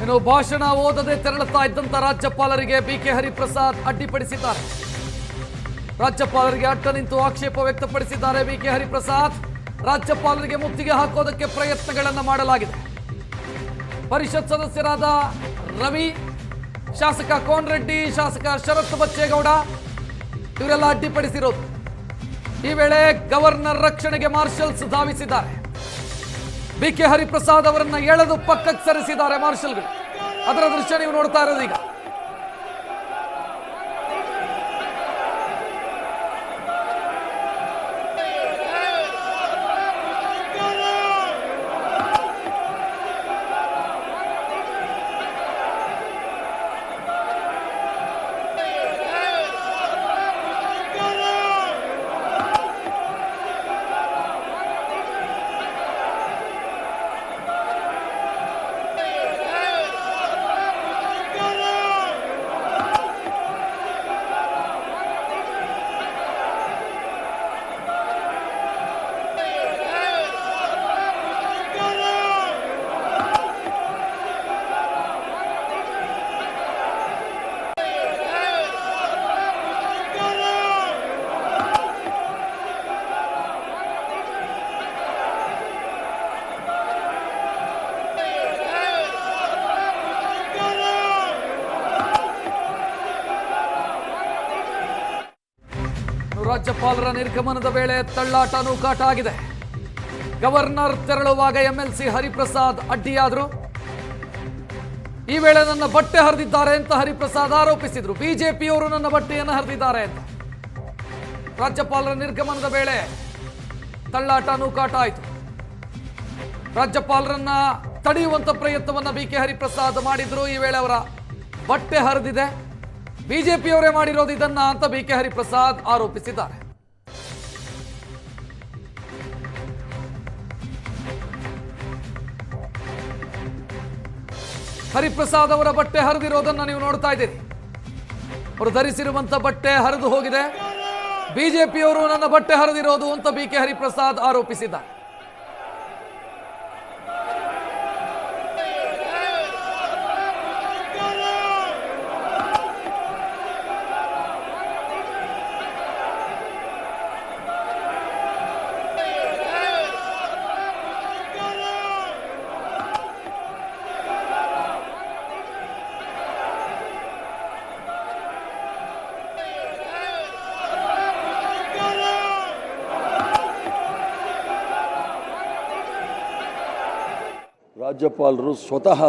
ಇನ್ನು ಭಾಷಣ ಓದದೆ ತೆರಳುತ್ತಾ ಇದ್ದಂತ ರಾಜ್ಯಪಾಲರಿಗೆ ಬಿಕೆ ಹರಿಪ್ರಸಾದ್ ಅಡ್ಡಿಪಡಿಸಿದ್ದಾರೆ. ರಾಜ್ಯಪಾಲರಿಗೆ ಅಡ್ಡ ನಿಂತು ಆಕ್ಷೇಪ ವ್ಯಕ್ತಪಡಿಸಿದ್ದಾರೆ ಬಿಕೆ ಹರಿಪ್ರಸಾದ್. ರಾಜ್ಯಪಾಲರಿಗೆ ಮುತ್ತಿಗೆ ಹಾಕೋದಕ್ಕೆ ಪ್ರಯತ್ನಗಳನ್ನು ಮಾಡಲಾಗಿದೆ. ಪರಿಷತ್ ಸದಸ್ಯರಾದ ರವಿ, ಶಾಸಕ ಕೋನ್ ರೆಡ್ಡಿ ಶಾಸಕ ಶರತ್ ಬಚ್ಚೇಗೌಡ, ಇವರೆಲ್ಲ ಅಡ್ಡಿಪಡಿಸಿರೋದು. ಈ ವೇಳೆ ಗವರ್ನರ್ ರಕ್ಷಣೆಗೆ ಮಾರ್ಷಲ್ಸ್ ಧಾವಿಸಿದ್ದಾರೆ. ಬಿಕೆ ಹರಿಪ್ರಸಾದ್ ಅವರನ್ನ ಎಳೆದು ಪಕ್ಕಕ್ಕೆ ಸರಿಸಿದ್ದಾರೆ ಮಾರ್ಷಲ್ಗಳು. ಅದರ ದೃಶ್ಯ ನೀವು ನೋಡ್ತಾ ಇರೋದು ಈಗ. ರಾಜ್ಯಪಾಲರ ನಿರ್ಗಮನದ ವೇಳೆ ತಳ್ಳಾಟ ನೂಕಾಟ ಆಗಿದೆ. ಗವರ್ನರ್ ತೆರಳುವಾಗ ಎಂಎಲ್ಸಿ ಹರಿಪ್ರಸಾದ್ ಅಡ್ಡಿಯಾದರು. ಈ ವೇಳೆ ನನ್ನ ಬಟ್ಟೆ ಹರಿದಿದ್ದಾರೆ ಅಂತ ಹರಿಪ್ರಸಾದ್ ಆರೋಪಿಸಿದ್ರು. ಬಿಜೆಪಿಯವರು ನನ್ನ ಬಟ್ಟೆಯನ್ನು ಹರಿದಿದ್ದಾರೆ ಅಂತ. ರಾಜ್ಯಪಾಲರ ನಿರ್ಗಮನದ ವೇಳೆ ತಳ್ಳಾಟ ನೂಕಾಟ ಆಯಿತು. ರಾಜ್ಯಪಾಲರನ್ನ ತಡೆಯುವಂತ ಪ್ರಯತ್ನವನ್ನ ಬಿ ಕೆ ಹರಿಪ್ರಸಾದ್ ಮಾಡಿದ್ರು. ಈ ವೇಳೆ ಅವರ ಬಟ್ಟೆ ಹರಿದಿದೆ. ಬಿಜೆಪಿಯವರೇ ಮಾಡಿರೋದು ಇದನ್ನ ಅಂತ ಬಿ ಕೆ ಹರಿಪ್ರಸಾದ್ ಆರೋಪಿಸಿದ್ದಾರೆ. ಹರಿಪ್ರಸಾದ್ ಅವರ ಬಟ್ಟೆ ಹರಿದಿರೋದನ್ನ ನೀವು ನೋಡ್ತಾ ಇದ್ದೀರಿ. ಅವರು ಧರಿಸಿರುವಂತ ಬಟ್ಟೆ ಹರಿದು ಹೋಗಿದೆ. ಬಿಜೆಪಿಯವರು ನನ್ನ ಬಟ್ಟೆ ಹರಿದಿರೋದು ಅಂತ ಬಿ ಕೆ ಹರಿಪ್ರಸಾದ್ ಆರೋಪಿಸಿದ್ದಾರೆ. ರಾಜ್ಯಪಾಲರು ಸ್ವತಃ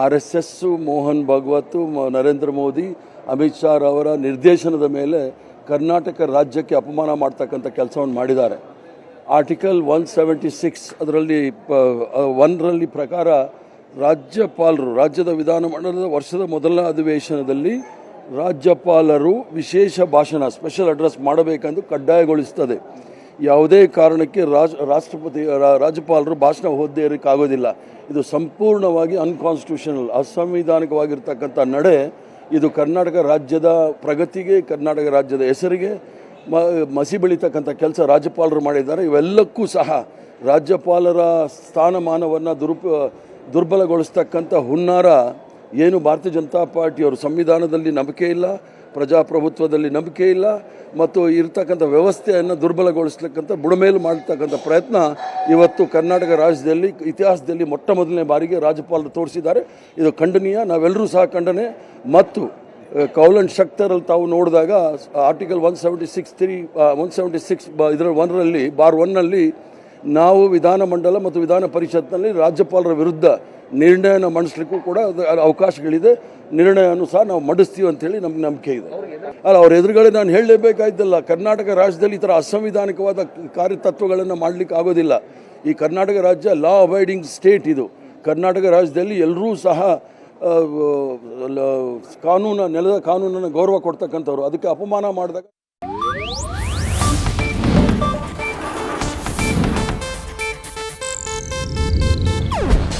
R S S, Mohan Bhagwat Narendra Modi, Amit Shah ಅವರ ನಿರ್ದೇಶನದ ಮೇಲೆ ಕರ್ನಾಟಕ ರಾಜ್ಯಕ್ಕೆ ಅಪಮಾನ ಮಾಡ್ತಕ್ಕಂಥ ಕೆಲಸವನ್ನು ಮಾಡಿದ್ದಾರೆ. ಆರ್ಟಿಕಲ್ ಒನ್ ಸೆವೆಂಟಿ ಸಿಕ್ಸ್ ಅದರಲ್ಲಿ ಒನ್ರಲ್ಲಿ ಪ್ರಕಾರ ರಾಜ್ಯಪಾಲರು, ರಾಜ್ಯದ ವಿಧಾನಮಂಡಲದ ವರ್ಷದ ಮೊದಲ ಅಧಿವೇಶನದಲ್ಲಿ ರಾಜ್ಯಪಾಲರು ವಿಶೇಷ ಭಾಷಣ ಸ್ಪೆಷಲ್ ಅಡ್ರೆಸ್ ಮಾಡಬೇಕೆಂದು ಕಡ್ಡಾಯಗೊಳಿಸುತ್ತದೆ ಯಾವುದೇ ಕಾರಣಕ್ಕೆ ರಾಜ್, ರಾಷ್ಟ್ರಪತಿ ರಾಜ್ಯಪಾಲರು ಭಾಷಣ ಹೊದ್ದೇ ಇರೋಕ್ಕಾಗೋದಿಲ್ಲ ಇದು ಸಂಪೂರ್ಣವಾಗಿ ಅನ್ಕಾನ್ಸ್ಟಿಟ್ಯೂಷನಲ್ ಅಸಂವಿಧಾನಿಕವಾಗಿರ್ತಕ್ಕಂಥ ನಡೆ. ಇದು ಕರ್ನಾಟಕ ರಾಜ್ಯದ ಪ್ರಗತಿಗೆ, ಕರ್ನಾಟಕ ರಾಜ್ಯದ ಹೆಸರಿಗೆ, ಮ, ಮಸಿ ಬೆಳೀತಕ್ಕಂಥ ಕೆಲಸ ರಾಜ್ಯಪಾಲರು ಮಾಡಿದ್ದಾರೆ. ಇವೆಲ್ಲಕ್ಕೂ ಸಹ ರಾಜ್ಯಪಾಲರ ಸ್ಥಾನಮಾನವನ್ನು ದುರುಪ, ದುರ್ಬಲಗೊಳಿಸ್ತಕ್ಕಂಥ ಹುನ್ನಾರ ಏನು ಭಾರತೀಯ ಜನತಾ ಪಾರ್ಟಿಯವರು ಸಂವಿಧಾನದಲ್ಲಿ ನಂಬಿಕೆ ಇಲ್ಲ, ಪ್ರಜಾಪ್ರಭುತ್ವದಲ್ಲಿ ನಂಬಿಕೆ ಇಲ್ಲ, ಮತ್ತು ಇರ್ತಕ್ಕಂಥ ವ್ಯವಸ್ಥೆಯನ್ನು ದುರ್ಬಲಗೊಳಿಸ್ತಕ್ಕಂಥ, ಬುಡಮೇಲು ಮಾಡ್ತಕ್ಕಂಥ ಪ್ರಯತ್ನ ಇವತ್ತು ಕರ್ನಾಟಕ ರಾಜ್ಯದಲ್ಲಿ, ಇತಿಹಾಸದಲ್ಲಿ ಮೊಟ್ಟ ಮೊದಲನೇ ಬಾರಿಗೆ ರಾಜ್ಯಪಾಲರು ತೋರಿಸಿದ್ದಾರೆ. ಇದು ಖಂಡನೀಯ. ನಾವೆಲ್ಲರೂ ಸಹ ಖಂಡನೆ. ಮತ್ತು ಕೌಲನ್ ಶಕ್ತರಲ್ಲಿ ತಾವು ನೋಡಿದಾಗ, article one seventy six three one seventy six ಬ, ಇದರ ಒನ್ರಲ್ಲಿ ಬಾರ್ ಒನ್ನಲ್ಲಿ ನಾವು ವಿಧಾನಮಂಡಲ ಮತ್ತು ವಿಧಾನ ಪರಿಷತ್ನಲ್ಲಿ ರಾಜ್ಯಪಾಲರ ವಿರುದ್ಧ ನಿರ್ಣಯನ ಮಂಡಿಸ್ಲಿಕ್ಕೂ ಕೂಡ ಅದು ಅವಕಾಶಗಳಿದೆ. ನಿರ್ಣಯವನ್ನು ಸಹ ನಾವು ಮಂಡಿಸ್ತೀವಿ ಅಂತೇಳಿ ನಮ್ಗೆ ನಂಬಿಕೆ ಇದೆ. ಅಲ್ಲ, ಅವ್ರ ಎದುರುಗಡೆ ನಾನು ಹೇಳಲೇಬೇಕಾಯ್ತಲ್ಲ, ಕರ್ನಾಟಕ ರಾಜ್ಯದಲ್ಲಿ ಈ ಥರ ಅಸಂವಿಧಾನಿಕವಾದ ಕಾರ್ಯತತ್ವಗಳನ್ನು ಮಾಡಲಿಕ್ಕೆ ಆಗೋದಿಲ್ಲ. ಈ ಕರ್ನಾಟಕ ರಾಜ್ಯ ಲಾ ಅಬೈಡಿಂಗ್ ಸ್ಟೇಟ್ ಇದು. ಕರ್ನಾಟಕ ರಾಜ್ಯದಲ್ಲಿ ಎಲ್ಲರೂ ಸಹ ಕಾನೂನ, ನೆಲದ ಕಾನೂನನ್ನು ಗೌರವ ಕೊಡ್ತಕ್ಕಂಥವ್ರು. ಅದಕ್ಕೆ ಅಪಮಾನ ಮಾಡಿದಾಗ